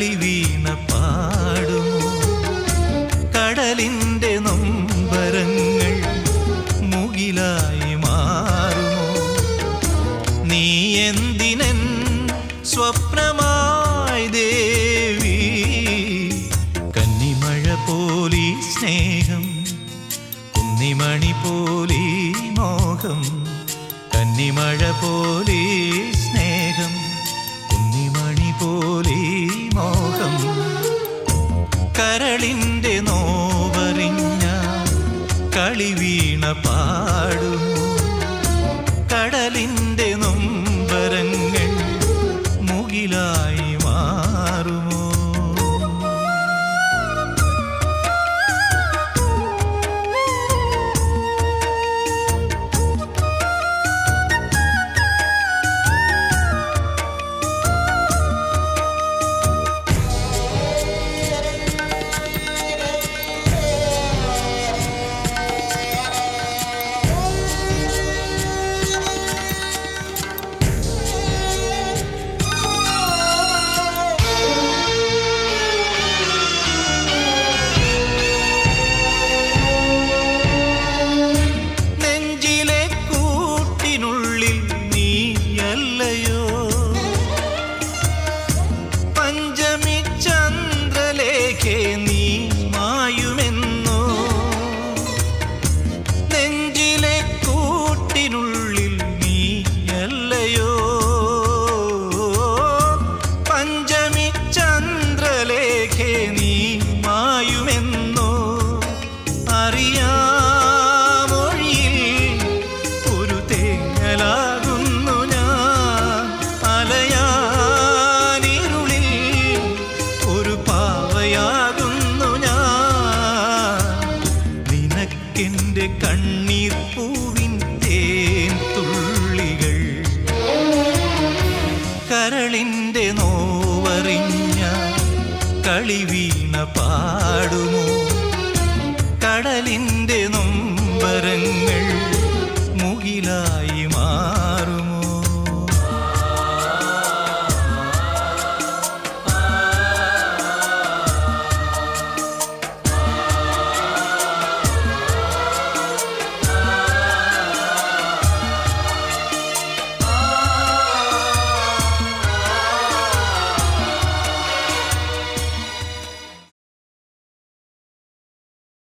കളി വീണ പാടുമോ കടലിന്റെ നൊമ്പരങ്ങൾ മുകിലായി മാറുമോ? നീ എന്തിനൻ സ്വപ്നമായി ദേവി? കന്നിമഴ പോലീ സ്നേഹം കുന്നിമണി പോലീ മോഹം കന്നിമഴ പോലീ പാടുമോ കടലിന്റെ നിനക്കെന്റെ കണ്ണീർ പൂവിൻ തേൻ തുള്ളികൾ. കരളിന്റെ നോവറിഞ്ഞ കളിവീണ പാടുമോ? കടലിന്റെ